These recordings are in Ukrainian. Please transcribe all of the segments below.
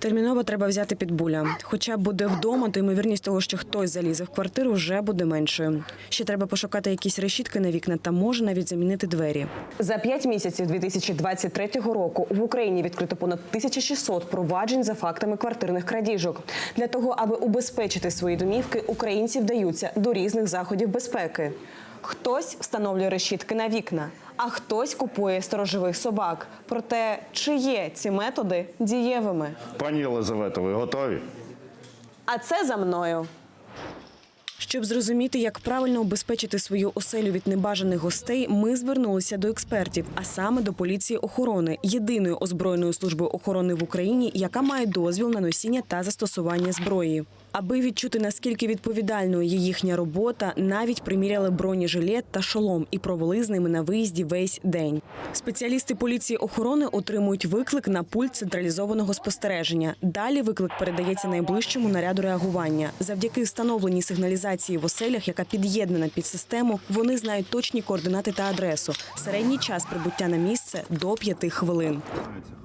Терміново треба взяти під буля. Хоча буде вдома, то ймовірність того, що хтось залізе в квартиру, вже буде меншою. Ще треба пошукати якісь решітки на вікна та може навіть замінити двері. За п'ять місяців 2023 року в Україні відкрито понад 1600 проваджень за фактами квартирних крадіжок. Для того, аби убезпечити свої домівки, українці вдаються до різних заходів безпеки. Хтось встановлює решітки на вікна, а хтось купує сторожових собак. Проте чи є ці методи дієвими? Пані Єлизавето, ви готові? А це за мною. Щоб зрозуміти, як правильно убезпечити свою оселю від небажаних гостей, ми звернулися до експертів, а саме до поліції охорони, єдиної озброєної служби охорони в Україні, яка має дозвіл на носіння та застосування зброї. Аби відчути наскільки відповідальною є їхня робота, навіть приміряли бронежилет та шолом і провели з ними на виїзді весь день. Спеціалісти поліції охорони отримують виклик на пульт централізованого спостереження. Далі виклик передається найближчому наряду реагування. Завдяки встановленій сигналізації в оселях, яка під'єднана під систему, вони знають точні координати та адресу. Середній час прибуття на місце до п'яти хвилин.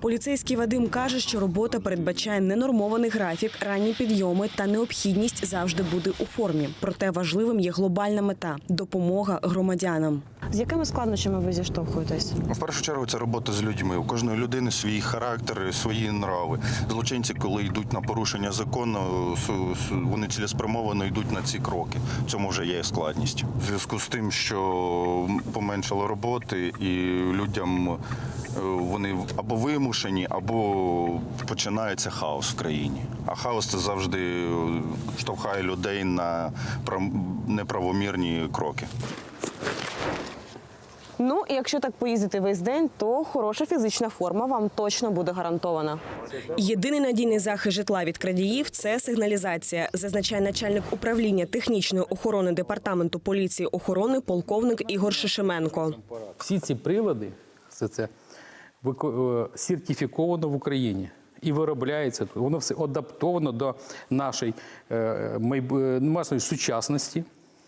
Поліцейський Вадим каже, що робота передбачає ненормований графік, ранні підйоми та необхідність завжди бути у формі. Проте важливим є глобальна мета допомога громадянам. З якими складнощами ви зіштовхуєтесь? В першу чергу це робота з людьми. У кожної людини свій характер, свої нрави. Злочинці, коли йдуть на порушення закону, вони цілеспрямовано йдуть на ці кроки. В цьому вже є складність. В зв'язку з тим, що поменшало роботи, і людям е, вони або вимушені, або починається хаос в країні. А хаос це завжди е, штовхає людей на неправомірні кроки. Ну, і якщо так поїздити весь день, то хороша фізична форма вам точно буде гарантована. Єдиний надійний захист житла від крадіїв це сигналізація, зазначає начальник управління технічної охорони департаменту поліції охорони полковник Ігор Шишеменко. Всі ці прилади, все це е, сертифіковано в Україні і виробляється. Воно все адаптовано до нашої, е, майб- е, нашої сучасності.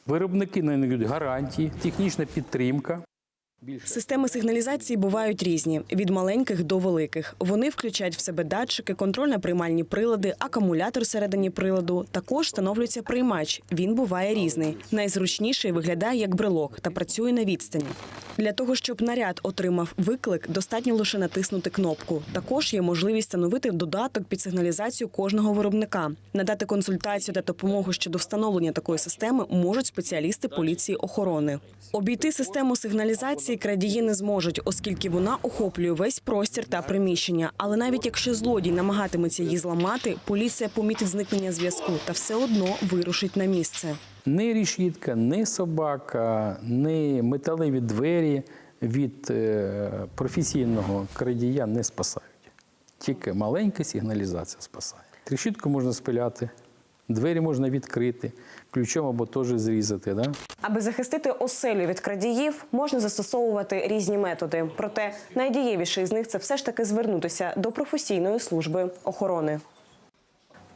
Виробники надають гарантії, технічна підтримка. Системи сигналізації бувають різні від маленьких до великих. Вони включають в себе датчики, контрольно-приймальні прилади, акумулятор всередині приладу. Також встановлюється приймач. Він буває різний. Найзручніший виглядає як брелок та працює на відстані. Для того щоб наряд отримав виклик, достатньо лише натиснути кнопку. Також є можливість встановити додаток під сигналізацію кожного виробника. Надати консультацію та допомогу щодо встановлення такої системи можуть спеціалісти поліції охорони. Обійти систему сигналізації крадії не зможуть, оскільки вона охоплює весь простір та приміщення. Але навіть якщо злодій намагатиметься її зламати, поліція помітить зникнення зв'язку та все одно вирушить на місце. Ні рішітка, ні собака, ні металеві двері від е, професійного крадія не спасають. Тільки маленька сигналізація спасає. Решітку можна спиляти, двері можна відкрити, ключом або теж зрізати. Да? Аби захистити оселю від крадіїв, можна застосовувати різні методи. Проте найдієвіший з них це все ж таки звернутися до професійної служби охорони.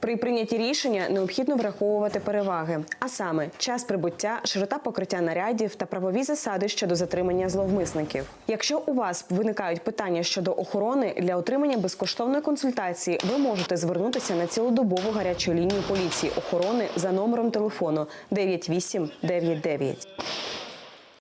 При прийнятті рішення необхідно враховувати переваги, а саме час прибуття, широта покриття нарядів та правові засади щодо затримання зловмисників. Якщо у вас виникають питання щодо охорони для отримання безкоштовної консультації, ви можете звернутися на цілодобову гарячу лінію поліції охорони за номером телефону 9899.